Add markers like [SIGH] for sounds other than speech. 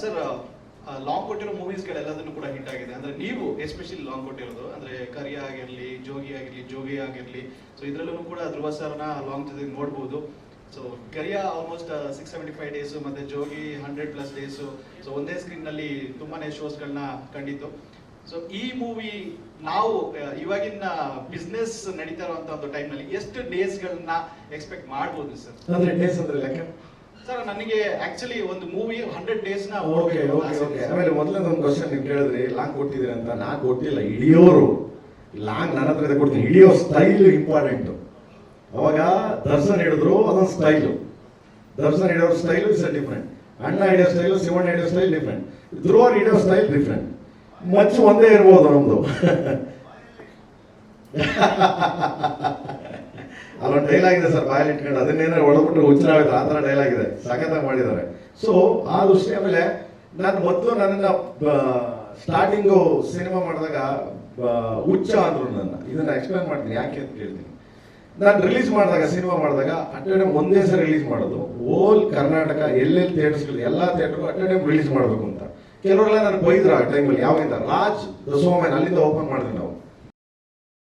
Sir long ಕೊಟ್ಟಿರೋ ಮೂವೀಸ್ಗಳೆಲ್ಲದನ್ನು ಕೂಡ hit ಆಗಿದೆ. ಅಂದ್ರೆ ನೀವು ಎಸ್ಪೆಷಲಿ ಲಾಂಗ್ ಕೊಟ್ಟಿರೋದು, ಅಂದ್ರೆ ಕರಿಯ ಆಗಿರ್ಲಿ, ಜೋಗಿ ಆಗಿರ್ಲಿ ಜೋಗಿ ಆಗಿರ್ಲಿ ಸೊ ಇದ್ರಲ್ಲೂ ಕೂಡ ಧ್ರುವ ಸರ್ನ ಲಾಂಗ್ ಜೊತೆ ನೋಡ್ಬೋದು. So Kariya almost six seventy five days ಮತ್ತೆ Jogi hundred plus days so ಒಂದೇ ಸ್ಕ್ರೀನ್ನಲ್ಲಿ ತುಂಬಾನೇ ಶೋಸ್ಗಳನ್ನ ಕಂಡಿತ್ತು. ಸೊ ಈ ಮೂವಿ ನಾವು ಇವಾಗಿನ ಬಿಸ್ನೆಸ್ ನಡೀತಾ ಇರುವಂತ ಒಂದು ಟೈಮ್ನಲ್ಲಿ ಎಷ್ಟು ಡೇಸ್ ಗಳನ್ನ ಎಕ್ಸ್ಪೆಕ್ಟ್ ಮಾಡ್ಬೋದು ಸರ್ ಅಂದ್ರೆ ಡೇಸ್ ಅಂದ್ರೆ ಲೆಕ್ಕ? ಸರ್ ನನಗೆ ಆಕ್ಚುಲಿ ಒಂದು ಮೂವಿ ಹಂಡ್ರೆಡ್ ಡೇಸ್ನ ಓಕೆ ಓಕೆ ಓಕೆ ಆಮೇಲೆ ಮೊದಲನೇ ಒಂದು ಕ್ವಶನ್ ನೀವು ಕೇಳಿದ್ರಿ ಲಾಂಗ್ ಕೊಟ್ಟಿದ್ದೀರಿ ಅಂತ? ನಾ ಕೊಟ್ಟಿಲ್ಲ ಹಿಡಿಯೋರು. ಲಾಂಗ್ ನನ್ನ ಹತ್ರ ಇದೆ ಕೊಡ್ತೀನಿ. ಇಳಿಯೋ ಸ್ಟೈಲ್ ಇಂಪಾರ್ಟೆಂಟ್ ಅವಾಗ ದರ್ಶನ್ ಹಿಡಿದ್ರು ಅದೊಂದು ಸ್ಟೈಲು ದರ್ಶನ್ ಹಿಡಿಯೋ ಸ್ಟೈಲು ಇಸ್ ಡಿಫ್ರೆಂಟ್ ಅಣ್ಣ ಹಿಡಿಯೋ ಸ್ಟೈಲು ಶಿವಣ್ಣ ಹಿಡಿಯೋ ಸ್ಟೈಲ್ ಡಿಫ್ರೆಂಟ್ ಧ್ರುವ ಹಿಡಿಯೋ ಸ್ಟೈಲ್ ಡಿಫ್ರೆಂಟ್ ಮಚ್ಚು ಒಂದೇ ಇರ್ಬೋದು ನಮ್ದು. [LAUGHS] ಅಲ್ಲೊಂದು ಡೈಲಾಗ್ ಇದೆ ಸರ್, ಬಾಯಲ್ಲಿ ಇಟ್ಕೊಂಡು. ಅದನ್ನೇನಾರು ಹೊಡೆದ್ಬಿಟ್ಟು ಹುಚ್ಚರಾಗುತ್ತೆ ಆ ಥರ ಡೈಲಾಗ್ ಇದೆ. ಸಖತ್ತಾಗಿ ಮಾಡಿದ್ದಾರೆ. ಸೊ ಆ ದೃಷ್ಟಿ ಆಮೇಲೆ ನಾನು ಮೊದಲು ನನ್ನ ಸ್ಟಾರ್ಟಿಂಗು ಸಿನಿಮಾ ಮಾಡಿದಾಗ ಹುಚ್ಚ ಅಂದ್ರು ನನ್ನ. ಇದನ್ನ ಎಕ್ಸ್ಪ್ಲೇನ್ ಮಾಡ್ತೀನಿ, ಯಾಕೆ ಅಂತ ಕೇಳ್ತೀನಿ. ನಾನು ರಿಲೀಸ್ ಮಾಡಿದಾಗ ಸಿನಿಮಾ ಮಾಡಿದಾಗ ಅಟ್ ಒಂದೇ ಸರಿ ರಿಲೀಸ್ ಮಾಡೋದು. ಓಲ್ ಕರ್ನಾಟಕ, ಎಲ್ಲೆಲ್ಲಿ ಥಿಯೇಟರ್ಸ್ಗಳು ಎಲ್ಲ ಥಿಯೇಟರ್ ಅಟ್ ಟೈಮ್ ರಿಲೀಸ್ ಮಾಡಬೇಕು ಅಂತ. ಕೆಲವರೆಲ್ಲ ನಾನು ಬೈದ್ರು ಆ ಟೈಮಲ್ಲಿ ಯಾವಾಗಿಂದ ರಾಜ್ ದಸೋಮನ್ ಅಲ್ಲಿಂದ ಓಪನ್ ಮಾಡಿದ್ವಿ ನಾವು.